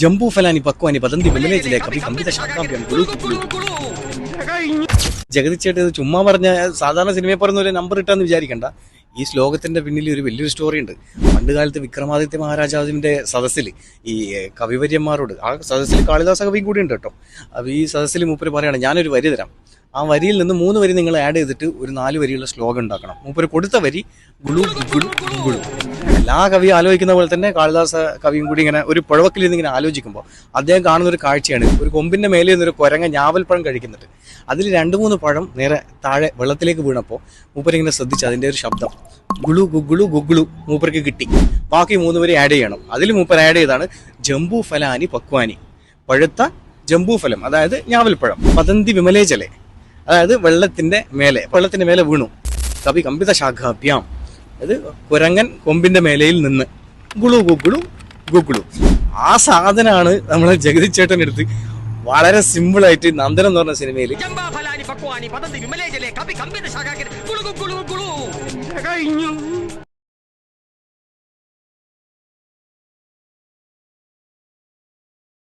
ജംബൂ ഫലാനി പക്വാനി പതന്തി വിമലേജിലെ കവി കമ്പിത ഗുളു ഗുളു ജഗതി ചേട്ടൻ ഇത് ചുമ്മാ പറഞ്ഞ സാധാരണ സിനിമയെ പറഞ്ഞ ഒരു നമ്പർ ഇട്ടാന്ന് വിചാരിക്കണ്ട. ഈ ശ്ലോകത്തിന്റെ പിന്നിൽ ഒരു വലിയൊരു സ്റ്റോറി ഉണ്ട്. പണ്ട് കാലത്ത് വിക്രമാദിത്യ മഹാരാജാവിന്റെ സദസ്സിൽ ഈ കവിവര്യന്മാരോട് ആ സദസ്സിൽ കാളിദാസ കവിയും കൂടി ഉണ്ട് കേട്ടോ. അപ്പോൾ ഈ സദസ്സിൽ മൂപ്പര് പറയാണ് ഞാനൊരു വരി തരാം. ആ വരിയിൽ നിന്ന് മൂന്ന് വരി നിങ്ങൾ ആഡ് ചെയ്തിട്ട് ഒരു നാല് വരിയുള്ള ശ്ലോകം ഉണ്ടാക്കണം. മൂപ്പര് കൊടുത്ത വരി ഗുളു ഗുളു ഗുളു. എല്ലാ കവിയും ആലോചിക്കുന്ന പോലെ തന്നെ കാളിദാസ കവിയും കൂടി ഇങ്ങനെ ഒരു പുഴവക്കിൽ നിന്ന് ഇങ്ങനെ ആലോചിക്കുമ്പോൾ അദ്ദേഹം കാണുന്ന ഒരു കാഴ്ചയാണ്. ഒരു കൊമ്പിന്റെ മേലെ നിന്നൊരു കുരങ്ങ ഞാവൽപ്പഴം കഴിക്കുന്നുണ്ട്. അതിൽ രണ്ട് മൂന്ന് പഴം നേരെ താഴെ വെള്ളത്തിലേക്ക് വീണപ്പോൾ മൂപ്പരിങ്ങനെ ശ്രദ്ധിച്ച് അതിന്റെ ഒരു ശബ്ദം. ഗുളു ഗുഗുളു ഗുഗുളു മൂപ്പർക്ക് കിട്ടി. ബാക്കി മൂന്ന് പേര് ആഡ് ചെയ്യണം. അതിൽ മൂപ്പർ ആഡ് ചെയ്താണ് ജംബു ഫലാനി പക്വാനി. പഴുത്ത ജംബു ഫലം അതായത് ഞാവൽപ്പഴം പതന്തി വിമലേജലെ. അതായത് വെള്ളത്തിന്റെ മേലെ വെള്ളത്തിന്റെ മേലെ വീണു. കവി കമ്പിത ശാഖാഭ്യാം. അത് കുരങ്ങൻ കൊമ്പിന്റെ മേലയിൽ നിന്ന്. ഗുളു ഗുഗുളു ഗുഗുളു ആ സാധനമാണ് നമ്മളെ ജഗതി ചേട്ടൻ എടുത്ത് വളരെ സിമ്പിൾ ആയിട്ട് നന്ദനം എന്ന് പറഞ്ഞ സിനിമയിൽ കഴിഞ്ഞു.